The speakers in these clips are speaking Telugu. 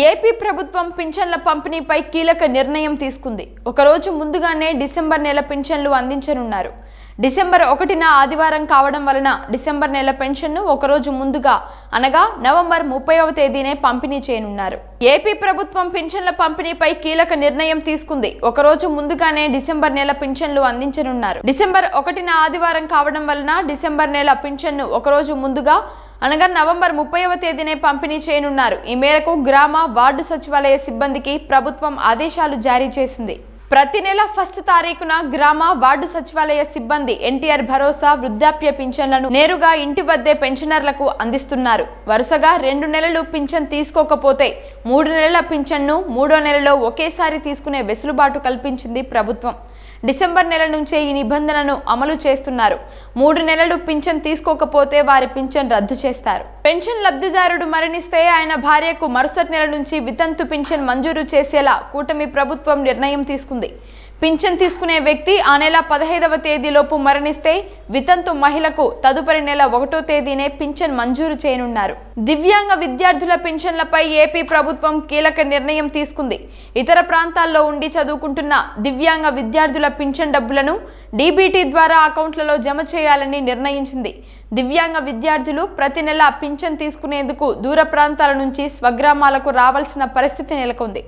ఏపీ ప్రభుత్వం పింఛన్ల పంపిణీపై కీలక నిర్ణయం తీసుకుంది. ఒకరోజు ముందుగానే డిసెంబర్ నెల పింఛన్లు అందించనున్నారు. డిసెంబర్ ఒకటిన ఆదివారం కావడం వలన డిసెంబర్ నెల పెన్షన్ను ఒకరోజు ముందుగా అనగా నవంబర్ ముప్పైవ తేదీనే పంపిణీ చేయనున్నారు. ఏపీ ప్రభుత్వం పింఛన్ల పంపిణీపై కీలక నిర్ణయం తీసుకుంది. ఒకరోజు ముందుగానే డిసెంబర్ నెల పింఛన్లు అందించనున్నారు. డిసెంబర్ ఒకటిన ఆదివారం కావడం వలన డిసెంబర్ నెల పింఛన్ను ఒకరోజు ముందుగా అనగా నవంబర్ ముప్పైవ తేదీనే పంపిణీ చేయనున్నారు. ఈ మేరకు గ్రామ వార్డు సచివాలయ సిబ్బందికి ప్రభుత్వం ఆదేశాలు జారీ చేసింది. ప్రతి నెల ఫస్ట్ తారీఖున గ్రామ వార్డు సచివాలయ సిబ్బంది ఎన్టీఆర్ భరోసా వృద్ధాప్య పింఛన్లను నేరుగా ఇంటి వద్దే పెన్షనర్లకు అందిస్తున్నారు. వరుసగా రెండు నెలలు పింఛన్ తీసుకోకపోతే మూడు నెలల పింఛన్ను మూడో నెలలో ఒకేసారి తీసుకునే వెసులుబాటు కల్పించింది ప్రభుత్వం. డిసెంబర్ నెల నుంచే ఈ నిబంధనను అమలు చేస్తున్నారు. మూడు నెలలు పింఛన్ తీసుకోకపోతే వారి పింఛన్ రద్దు చేస్తారు. పెన్షన్ లబ్ధిదారుడు మరణిస్తే ఆయన భార్యకు మరుసటి నెల నుంచి వితంతు పింఛన్ మంజూరు చేసేలా కూటమి ప్రభుత్వం నిర్ణయం తీసుకుంది. ఉంది పింఛన్ తీసుకునే వ్యక్తి ఆ నెల పదహైదవ తేదీలోపు మరణిస్తే వితంతు మహిళకు తదుపరి నెల ఒకటో తేదీనే పింఛన్ మంజూరు చేయనున్నారు. దివ్యాంగ విద్యార్థుల పింఛన్లపై ఏపీ ప్రభుత్వం కీలక నిర్ణయం తీసుకుంది. ఇతర ప్రాంతాల్లో ఉండి చదువుకుంటున్న దివ్యాంగ విద్యార్థుల పింఛన్ డబ్బులను డీబీటీ ద్వారా అకౌంట్లలో జమ చేయాలని నిర్ణయించింది. దివ్యాంగ విద్యార్థులు ప్రతి నెల పింఛన్ తీసుకునేందుకు దూర ప్రాంతాల నుంచి స్వగ్రామాలకు రావాల్సిన పరిస్థితి నెలకొంది.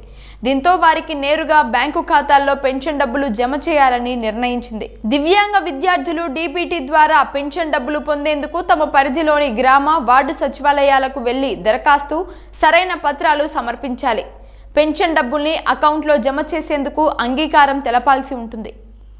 దీంతో వారికి నేరుగా బ్యాంకు ఖాతాల్లో పెన్షన్ డబ్బులు జమ చేయాలని నిర్ణయించింది. దివ్యాంగ విద్యార్థులు డీపీటీ ద్వారా పెన్షన్ డబ్బులు పొందేందుకు తమ పరిధిలోని గ్రామ వార్డు సచివాలయాలకు వెళ్ళి దరఖాస్తు సరైన పత్రాలు సమర్పించాలి. పెన్షన్ డబ్బుల్ని అకౌంట్లో జమ చేసేందుకు అంగీకారం తెలపాల్సి ఉంటుంది.